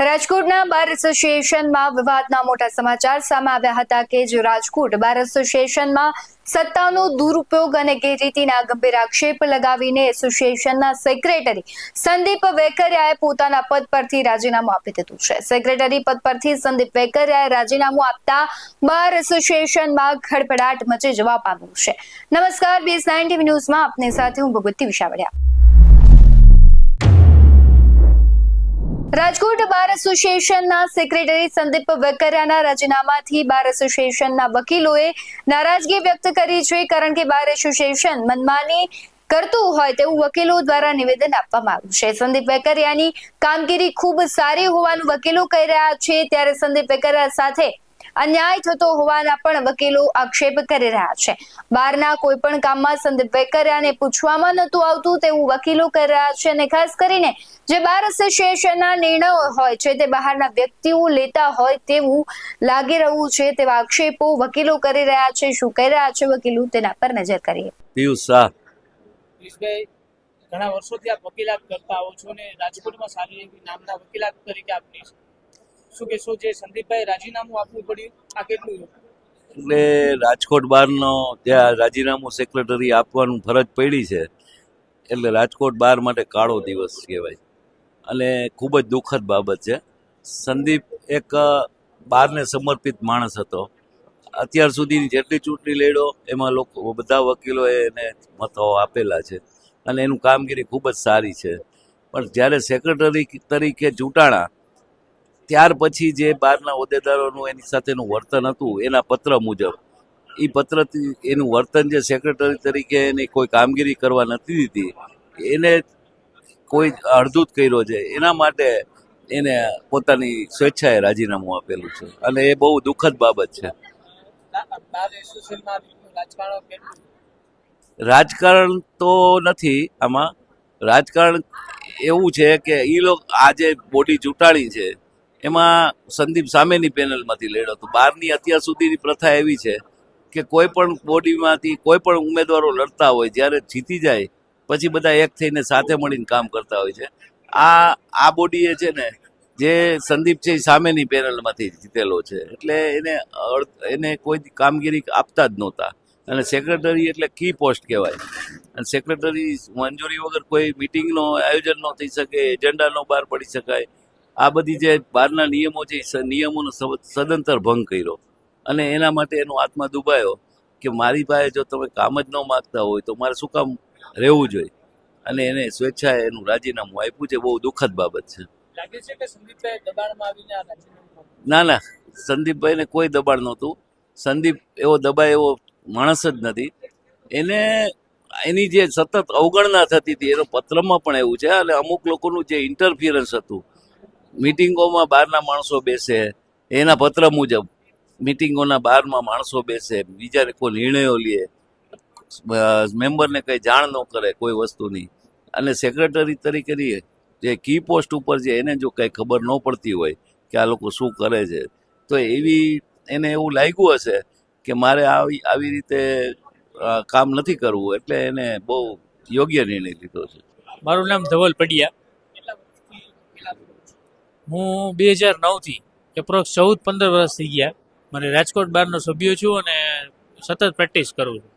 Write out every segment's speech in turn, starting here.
રાજકોટના બાર એસોસિએશનમાં વિવાદના મોટા સમાચાર સામે આવ્યા હતા કે જે રાજકોટ બાર એસોસિએશનમાં સત્તાનો દુરુપયોગ અને ગેરરીતિના ગંભીર આક્ષેપ લગાવીને એસોસિએશનના સેક્રેટરી સંદીપ વેકરિયાએ પોતાના પદ પરથી રાજીનામું આપી દીધું છે. સેક્રેટરી પદ પરથી સંદીપ વેકરિયાએ રાજીનામું આપતા બાર એસોસિએશનમાં ખડભડાટ મચી જવા પામ્યું છે. નમસ્કાર બીએસ નાઇન ન્યૂઝમાં આપની સાથે હું ભગવતી વિશાવડિયા. રાજકોટ બાર એસોસિએશનના સેક્રેટરી સંદીપ વેકરિયાના રાજીનામાથી બાર એસોસિએશનના વકીલોએ નારાજગી વ્યક્ત કરી છે, કારણ કે બાર એસોસિએશન મનમાની કરતું હોય તેવું વકીલો દ્વારા નિવેદન આપવામાં આવ્યું છે. સંદીપ વેકરિયાની કામગીરી ખૂબ સારી હોવાનું વકીલો કહી રહ્યા છે. ત્યારે સંદીપ વેકરિયા સાથે અન્યાય થતો હોવાના પણ વકીલો આક્ષેપ કરી રહ્યા છે. બહારના કોઈ પણ કામમાં સંદીપ વેકરિયાને પૂછવામાં નતું આવતું તેવું વકીલો કરી રહ્યા છે અને ખાસ કરીને જે બાર એસોસિએશનના નિર્ણયો હોય છે તે બહારના વ્યક્તિઓ લેતા હોય તેવું લાગી રહ્યું છે તેવા આક્ષેપો વકીલો કરી રહ્યા છે. શું કહી રહ્યા છે વકીલો? તેના પર નજર કરીએ. પિયુષ શાહ. પિયુષભાઈ ઘણા વર્ષોથી આપ વકીલાત કરતા આવો છો અને રાજકોટમાં સારી એવી નામના વકીલાત તરીકે આપની છે શું કહેશો જે સંદીપભાઈ રાજીનામું આપવું પડ્યું, આ કેટલું એટલે રાજકોટ બહારનો ત્યાં રાજીનામું સેક્રેટરી આપવાનું ફરજ પડી છે. એટલે રાજકોટ બહાર માટે કાળો દિવસ કહેવાય. અને ખૂબ જ દુઃખદ બાબત છે. સંદીપ એક બારને સમર્પિત માણસ હતો. અત્યાર સુધીની જેટલી ચૂંટણી લડ્યો, એમાં લોકો, બધા વકીલોએ એને મતો આપેલા છે. અને એનું કામગીરી ખૂબ જ સારી છે. પણ જ્યારે સેક્રેટરી તરીકે ચૂંટાણા ત્યાર પછી જે બહારના હોદ્દેદારોનું એની સાથેનું વર્તન હતું, એના પત્ર મુજબ. એ પત્રથી એનું વર્તન જે સેક્રેટરી તરીકે એની કોઈ કામગીરી કરવા નથી દીધી, એને કોઈ અડધૂત કર્યો છે. એના માટે એને પોતાની સ્વેચ્છાએ રાજીનામું આપેલું છે. અને એ બહુ દુઃખદ બાબત છે. રાજકારણ તો નથી આમાં. રાજકારણ એવું છે કે એ લોકો આ જે બોડી ચૂંટાણી છે એમાં સંદીપ સામેની પેનલમાંથી લડ્યો હતો. બહારની અત્યાર સુધીની પ્રથા એવી છે કે કોઈ પણ બોડીમાંથી કોઈ પણ ઉમેદવારો લડતા હોય, જ્યારે જીતી જાય, પછી બધા એક થઈને સાથે મળીને કામ કરતા હોય છે. આ આ બોડીએ છે ને, જે સંદીપ છે એ સામેની પેનલમાંથી જીતેલો છે. એટલે એને એને કોઈ કામગીરી આપતા જ નહોતા. અને સેક્રેટરી એટલે કી પોસ્ટ કહેવાય. અને સેક્રેટરી મંજૂરી વગર કોઈ મિટિંગનો આયોજન ન થઈ શકે એજન્ડા ન બહાર પડી શકાય. આ બધી જે બહારના નિયમો છે એ નિયમોનો સદંતર ભંગ કર્યો. અને એના માટે એનો આત્મા દુબાયો કે મારી પાસે જો તમે કામ જ ન માગતા હોય તો મારે શું કામ રહેવું જોઈએ? અને એને સ્વેચ્છાએ એનું રાજીનામું આપ્યું છે. બહુ દુઃખદ બાબત છે. ના ના. સંદીપભાઈને કોઈ દબાણ નહોતું. સંદીપ એવો દબાય એવો માણસ જ નથી. એને એની જે સતત અવગણના થતી હતી એનો પત્રમાં પણ એવું છે અને અમુક લોકોનું જે ઇન્ટરફિયરન્સ હતું મિટિંગોમાં બહારના માણસો બેસે, એના પત્ર મુજબ મિટિંગોના બહારમાં માણસો બેસે બીજા કોઈ નિર્ણયો લે મેમ્બરને કંઈ જાણ ન કરે, કોઈ વસ્તુની અને સેક્રેટરી તરીકેની જે કી પોસ્ટ ઉપર છે, એને જો કંઈ ખબર ન પડતી હોય કે આ લોકો શું કરે છે, તો એવી એને એવું લાગ્યું હશે કે મારે આવી આવી રીતે કામ નથી કરવું, એટલે એને બહુ યોગ્ય નિર્ણય લીધો છે. મારું નામ ધવલ પડિયા કેટલા વર્ષથી વકીલાત કરો છો? હું બે હજાર નવથી એપ્રોક્સ ચૌદ પંદર વર્ષ થઈ ગયા. મને રાજકોટ બારનો સભ્ય છું અને સતત પ્રેક્ટિસ કરું છું.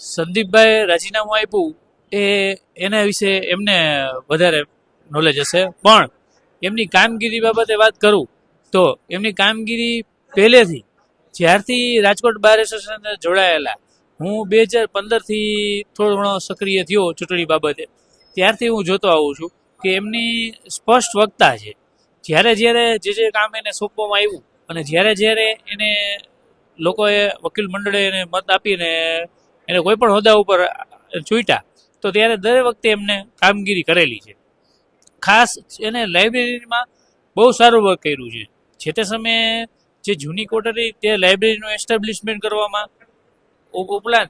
સંદીપભાઈ રાજીનામું આપ્યું એ એના વિશે એમને વધારે નોલેજ હશે. પણ એમની કામગીરી બાબતે વાત કરું તો એમની કામગીરી પહેલેથી જ્યારથી રાજકોટ બાર એસોસિએશન જોડાયેલા હું બે હજાર પંદરથી થોડો ઘણો સક્રિય થયો ચૂંટણી બાબતે. ત્યારથી હું જોતો આવું છું કે એમની સ્પષ્ટ વક્તા છે. જ્યારે જ્યારે જે જે કામ એને સોંપવામાં આવ્યું અને જ્યારે જ્યારે એને લોકોએ વકીલ મંડળે એને મત આપીને એને કોઈ પણ હોદ્દા ઉપર ચૂંટ્યા, તો ત્યારે દરેક વખતે એમને કામગીરી કરેલી છે. ખાસ એને લાઇબ્રેરીમાં બહુ સારું વર્ક કર્યું છે. જે તે સમયે જે જૂની કોટરી તે લાઇબ્રેરીનું એસ્ટાબ્લિશમેન્ટ કરવામાં ઉપરાંત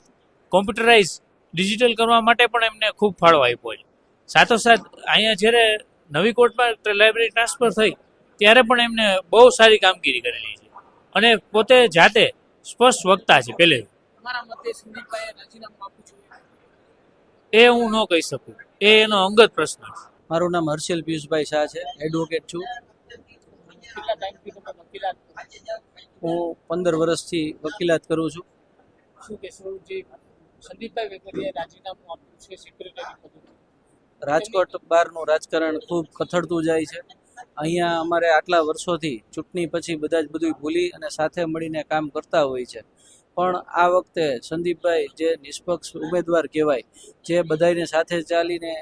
કોમ્પ્યુટરાઇઝ ડિજિટલ કરવા માટે પણ એમને ખૂબ ફાળો આપ્યો છે. સાથોસાથ અહીંયા જ્યારે નવી કોર્ટમાં લાઇબ્રેરી ટ્રાન્સફર થઈ ત્યારે પણ એમને બહુ સારી કામગીરી કરેલી છે. અને પોતે જાતે સ્પષ્ટ વક્તા છે પહેલે. એ હું ન કહી શકું. એ એનો અંગત પ્રશ્ન છે. મારું નામ હર્ષિલ પિયુષભાઈ શાહ છે. એડવોકેટ છો? હું પંદર વર્ષથી વકીલાત કરું છું. શું કહેશો? જે સંદીપભાઈ વેકરિયાએ રાજીનામું આપ્યું છે સેક્રેટરી પદે. રાજકોટ બહારનું રાજકારણ ખૂબ ખથડતું જાય છે. અહીંયા અમારે આટલા વર્ષોથી ચૂંટણી પછી બધા જ બધું ભૂલી અને સાથે મળીને કામ કરતા હોય છે. પણ આ વખતે સંદીપભાઈ જે નિષ્પક્ષ ઉમેદવાર કહેવાય, જે બધાને સાથે ચાલીને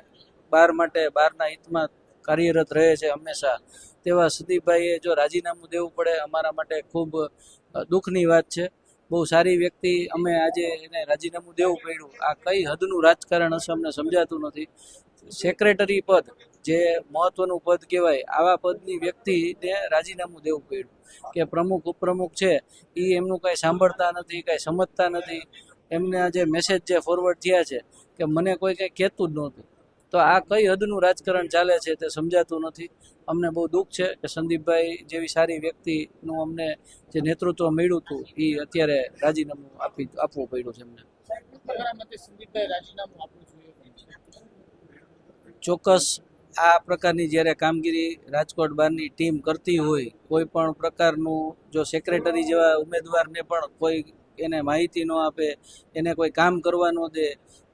બાર માટે બારના હિતમાં કાર્યરત રહે છે હંમેશા, તેવા સંદીપભાઈએ જો રાજીનામું દેવું પડે, અમારા માટે ખૂબ દુઃખની વાત છે. બહુ સારી વ્યક્તિ. અમે આજે એને રાજીનામું દેવું પડ્યું. આ કઈ હદનું રાજકારણ હશે અમને સમજાતું નથી. સેક્રેટરી પદ, જે મહત્વનું પદ કહેવાય, આવા પદની વ્યક્તિને રાજીનામું દેવું પડ્યું. કે પ્રમુખ, ઉપપ્રમુખ છે, એ એમનું કાંઈ સાંભળતા નથી, કાંઈ સમજતા નથી. એમના જે મેસેજ જે ફોરવર્ડ થયા છે, કે મને કોઈ કંઈ કહેતું જ નહોતું. તો આ કઈ હદનું રાજકારણ ચાલે છે તે સમજાતું નથી. અમને બહુ દુઃખ છે કે સંદીપભાઈ જેવી સારી વ્યક્તિનું અમને જે નેતૃત્વ મળ્યું હતું એ અત્યારે રાજીનામું આપી આપવું પડ્યું છે જોઈએ ચોક્કસ આ પ્રકારની જ્યારે કામગીરી રાજકોટ બારની ટીમ કરતી હોય કોઈ પણ પ્રકારનું જો સેક્રેટરી જેવા ઉમેદવારને પણ કોઈ એને માહિતી ન આપે એને કોઈ કામ કરવા ન દે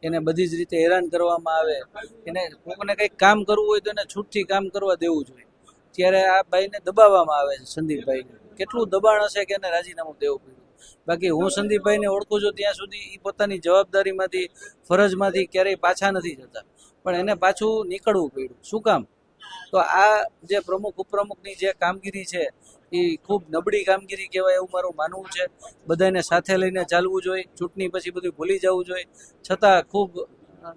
એને બધી જ રીતે હેરાન કરવામાં આવે. એને કોઈને કંઈક કામ કરવું હોય તો એને છૂટથી કામ કરવા દેવું જોઈએ. ત્યારે આ ભાઈને દબાવવામાં આવે છે સંદીપભાઈને. કેટલું દબાણ હશે કે એને રાજીનામું દેવું પડ્યું? બાકી હું સંદીપભાઈને ઓળખું છું ત્યાં સુધી એ પોતાની જવાબદારીમાંથી, ફરજમાંથી ક્યારેય પાછા નથી જતા. પણ એને પાછું નીકળવું પડ્યું. શું કામ? તો આ જે પ્રમુખ, ઉપપ્રમુખની જે કામગીરી છે, એ ખૂબ નબળી કામગીરી કહેવાય એવું મારું માનવું છે. બધાને સાથે લઈને ચાલવું જોઈએ, ચૂંટણી પછી બધું ભૂલી જવું જોઈએ. છતાં ખૂબ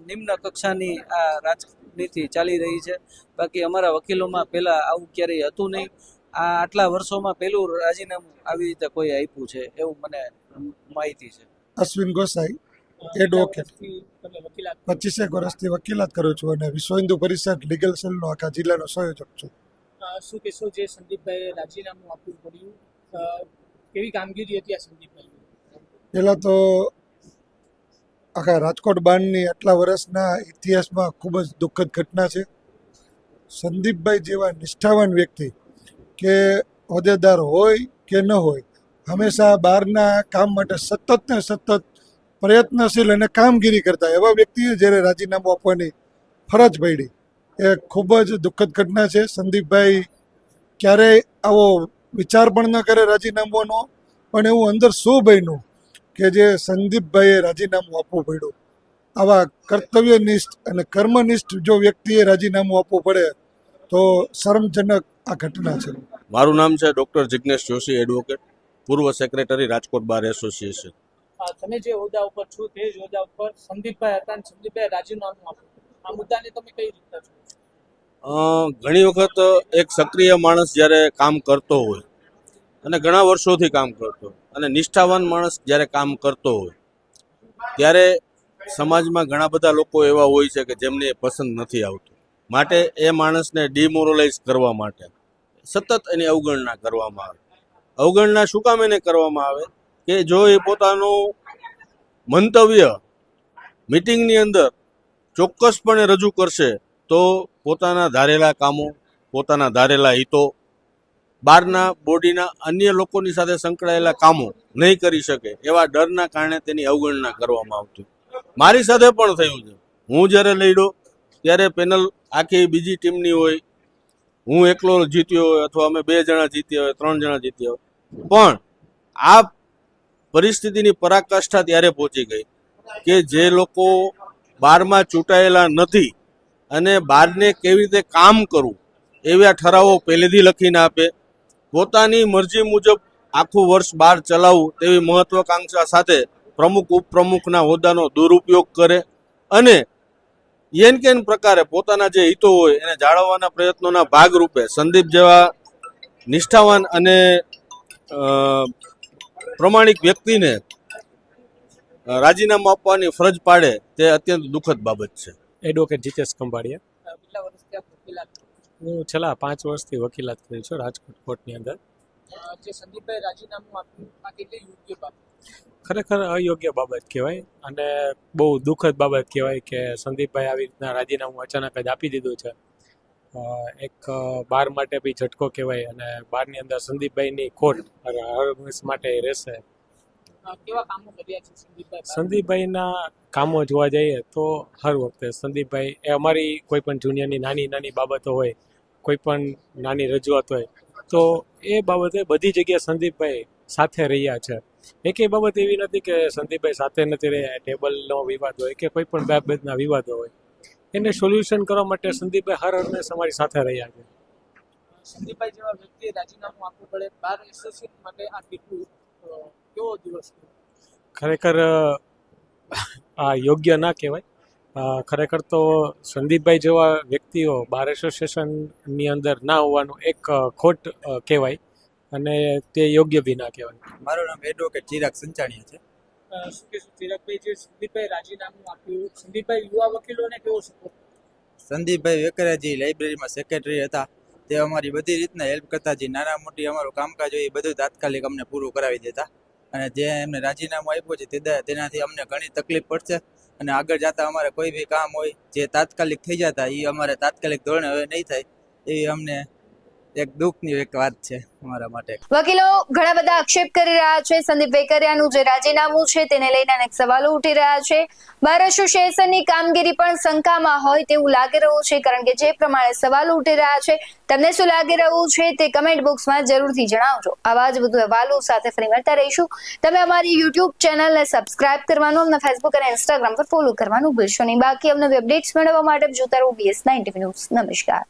નિમ્ન કક્ષાની આ રાજનીતિ ચાલી રહી છે. બાકી અમારા વકીલોમાં પહેલાં આવું ક્યારેય હતું નહીં. આ આટલા વર્ષોમાં પહેલું રાજીનામું આવી રીતે કોઈ આપ્યું છે એવું મને માહિતી છે. અશ્વિન ગોસાઈ. એડવોકેટ પચીસેક વર્ષથી વકીલાત કરું છું અને વિશ્વ હિન્દુ પરિષદ લીગલ સેલનો આખા જિલ્લાનો સંયોજક છું. શું કહેશો જે સંદીપભાઈએ રાજીનામું આપવું પડ્યું? કેવી કામગીરી હતી આ સંદીપભાઈ પહેલાં તો આખા રાજકોટ બાણની આટલા વર્ષના ઇતિહાસમાં ખૂબ જ દુઃખદ ઘટના છે. સંદીપભાઈ જેવા નિષ્ઠાવાન વ્યક્તિ કે હોદ્દેદાર હોય કે ન હોય હંમેશા બહારના કામ માટે સતત ને સતત પ્રયત્નશીલ અને કામગીરી કરતા એવા વ્યક્તિએ જ્યારે રાજીનામું આપવાની ફરજ પડી, એ ખૂબ જ દુઃખદ ઘટના છે. સંદીપભાઈ ક્યારેય આવો વિચાર પણ ન કરે રાજીનામાનો, પણ એવું અંદર શું બન્યું કે જે સંદીપભાઈએ રાજીનામું આપવું પડ્યું. આવા કર્તવ્યનિષ્ઠ અને કર્મનિષ્ઠ જો વ્યક્તિએ રાજીનામું આપવું પડે, તો શરમજનક આ ઘટના છે. મારું નામ છે ડૉક્ટર જિજ્ઞેશ જોશી એડવોકેટ, પૂર્વ સેક્રેટરી રાજકોટ બાર એસોસિએશન. તમે જે હોદ્દા ઉપર છો તે જ હોદ્દા ઉપર સંદીપભાઈ હતા સંદીપભાઈ રાજીનામું આપ્યું. આ મુદ્દાને તમે કઈ રીતે છો? ઘણી વખત એક સક્રિય માણસ જ્યારે કામ કરતો હોય અને ઘણા વર્ષોથી કામ કરતો અને નિષ્ઠાવાન માણસ જ્યારે કામ કરતો હોય, ત્યારે સમાજમાં ઘણા બધા લોકો એવા હોય છે કે જેમને પસંદ નથી આવતું. માટે એ માણસને ડિમોરલાઇઝ કરવા માટે સતત એની અવગણના કરવામાં આવે. અવગણના શું કામ એને કરવામાં આવે? કે જો એ પોતાનું મંતવ્ય મિટિંગની અંદર ચોક્કસપણે રજૂ કરશે, તો પોતાના ધારેલા કામો, પોતાના ધારેલા હિતો, બહારના બોડીના અન્ય લોકોની સાથે સંકળાયેલા કામો નહીં કરી શકે, એવા ડરના કારણે તેની અવગણના કરવામાં આવતી. મારી સાથે પણ થયું છે. હું જ્યારે લડ્યો, ત્યારે પેનલ આખી બીજી ટીમની હોય, હું એકલો જીત્યો હોય અથવા અમે બે જણા જીત્યા હોય, ત્રણ જણા જીત્યા હોય. પણ આ પરિસ્થિતિની પરાકાષ્ઠા ત્યારે પહોંચી ગઈ કે જે લોકો બારમાં ચૂંટાયેલા નથી અને બારને કેવી રીતે કામ કરવું એવા ઠરાવો પહેલેથી લખીને આપે. પોતાની મરજી મુજબ આખું વર્ષ બાર ચલાવવું તેવી મહત્વાકાંક્ષા સાથે પ્રમુખ, ઉપપ્રમુખના હોદ્દાનો દુરુપયોગ કરે અને એન કેન પ્રકારે પોતાના જે હિતો હોય એને જાળવવાના પ્રયત્નોના ભાગરૂપે સંદીપ જેવા નિષ્ઠાવાન અને પ્રમાણિક વ્યક્તિને રાજીનામું આપવાની ફરજ પાડે તે અત્યંત દુઃખદ બાબત છે. એડવોકેટ જીતેશ કંબાડિયા અ, કેટલા વર્ષથી આપ વકીલાત કરો છો? હું છેલ્લા પાંચ વર્ષથી વકીલાત કરું છું રાજકોટ કોર્ટની અંદર. અ, જે સંદીપભાઈ રાજીનામું આપ્યું આ કેટલી યોગ્ય બાબત? ખરેખર અયોગ્ય બાબત કહેવાય અને બહુ દુઃખદ બાબત કહેવાય કે સંદીપભાઈ આવી રીતના રાજીનામું અચાનક જ આપી દીધું છે. એક બાર માટે બી ઝટકો કહેવાય અને બારની અંદર સંદીપભાઈની ખોટ હર હંમેશ માટે રહેશે. સંદીપભાઈના કામો જોવા જઈએ તો હર વખતે સંદીપભાઈ એ અમારી કોઈ પણ જુનિયરની નાની નાની બાબતો હોય કોઈ પણ નાની રજૂઆત હોય તો એ બાબતે બધી જગ્યાએ સંદીપભાઈ સાથે રહ્યા છે. એકેય બાબત એવી નથી કે સંદીપભાઈ સાથે નથી રહ્યા ટેબલનો વિવાદ હોય કે કોઈ પણ બાબતના વિવાદો હોય. એને સોલ્યુશન કરવા માટે સંદીપભાઈ હર હંમેશ અમારી સાથે રહ્યા છે. સંદીપભાઈ જેવા વ્યક્તિએ રાજીનામું આપવું પડે. બાર એસોસિએટ માટે આ કેટલું કેવો દિવસ ખરેખર આ યોગ્ય ના કહેવાય. ખરેખર તો સંદીપભાઈ જેવા વ્યક્તિઓ બાર એસોસિએશનની અંદર ના હોવાનું એક ખોટ કહેવાય. અને તે યોગ્ય બી ના કહેવાય. મારું નામ એડવોકેટ ચિરાગ સંચાણીયા છે. સંદીપભાઈ યુવા વકીલોને કેવો સંદીપભાઈ વેકરાજી લાઇબ્રેરીમાં સેક્રેટરી હતા. તે અમારી બધી રીતના હેલ્પ કરતા જે નાના મોટી અમારું કામકાજ હોય એ બધું તાત્કાલિક અમને પૂરું કરાવી દેતા. અને જે એમને રાજીનામું આપ્યું છે, તે તેનાથી અમને ઘણી તકલીફ પડશે. અને આગળ જતા અમારે કોઈ બી કામ હોય, જે તાત્કાલિક થઈ જતા એ અમારે તાત્કાલિક ધોરણે હવે નહીં થાય. એવી અમને એક દુઃખની એક વાત છે અમારા માટે. વકીલો ઘણા બધા આક્ષેપ કરી રહ્યા છે. સંદીપ વેકરિયાનું જે રાજીનામું છે તેને લઈને અનેક સવાલો ઉઠી રહ્યા છે. બાર એસોસિએશનની કામગીરી પણ શંકામાં હોય તેવું લાગી રહ્યું છે, કારણ કે જે પ્રમાણે સવાલો ઉઠી રહ્યા છે, તમને શું લાગી રહ્યું છે તે કમેન્ટ બોક્સમાં જરૂરથી જણાવજો. આવા જ વધુ અહેવાલો સાથે ફરી મળતા રહીશું. તમે અમારી યુટ્યુબ ચેનલને સબસ્ક્રાઇબ કરવાનું, અમને ફેસબુક અને ઇન્સ્ટાગ્રામ પર ફોલો કરવાનું ભૂલશો નહીં. બાકી અમને અપડેટ્સ મેળવવા માટે જોતા રહો બીએસ નાઇન્ટી ન્યૂઝ નમસ્કાર.